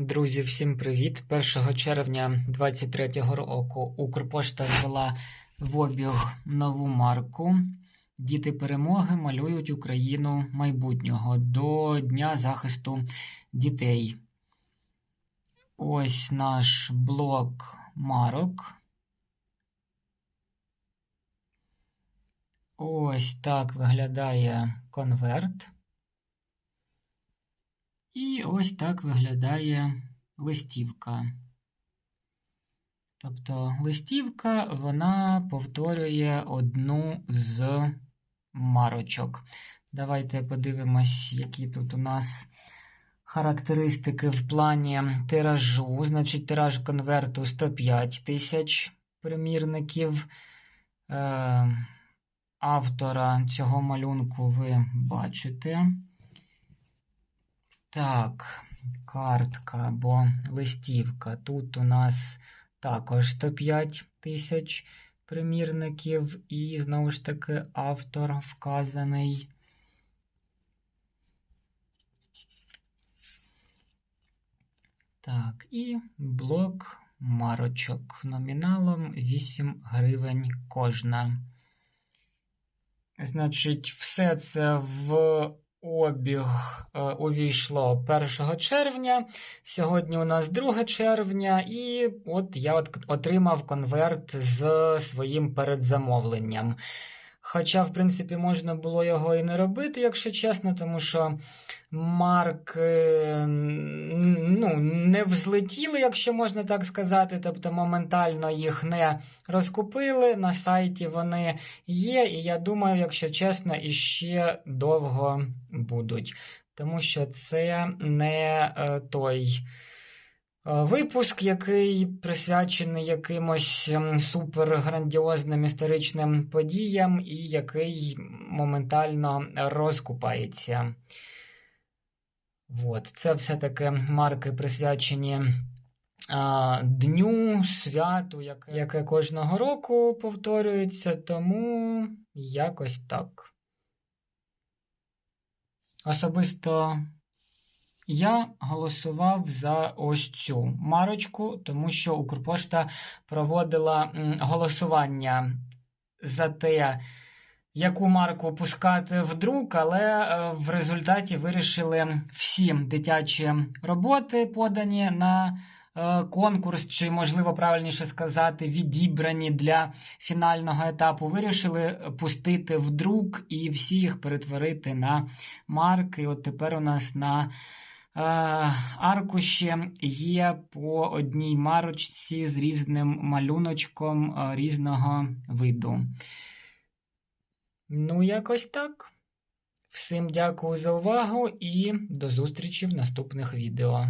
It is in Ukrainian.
Друзі, всім привіт! 1 червня 2023 року Укрпошта ввела в обіг нову марку. Діти перемоги малюють Україну майбутнього до Дня захисту дітей. Ось наш блок марок. Ось так виглядає конверт. І ось так виглядає листівка. Тобто листівка вона повторює одну з марочок. Давайте подивимось, які тут у нас характеристики в плані тиражу. Значить, тираж конверту 105 тисяч примірників. Е, Автора цього малюнку ви бачите. Так, картка або листівка. Тут у нас також 105 тисяч примірників, і знову ж таки автор вказаний. Так, і блок марочок номіналом 8 гривень кожна. Значить, все це в обіг е, увійшло 1 червня. Сьогодні у нас 2 червня, і от я от отримав конверт з своїм передзамовленням. Хоча, в принципі, можна було його і не робити, якщо чесно, тому що марки ну, не взлетіли, якщо можна так сказати. Тобто моментально їх не розкупили. На сайті вони є, і я думаю, якщо чесно, іще довго будуть. Тому що це не е, той. Випуск, який присвячений якимось суперграндіозним історичним подіям, і який моментально розкупається. От. Це все-таки марки присвячені а, дню, святу, яке, яке кожного року повторюється, тому якось так. Особисто. Я голосував за ось цю марочку, тому що Укрпошта проводила голосування за те, яку марку пускати в друк, але е, в результаті вирішили всі дитячі роботи, подані на е, конкурс, чи, можливо, правильніше сказати, відібрані для фінального етапу, вирішили пустити в друк і всі їх перетворити на марки. От тепер у нас на Аркуші є по одній марочці з різним малюночком різного виду. Ну, якось так. Всім дякую за увагу і до зустрічі в наступних відео.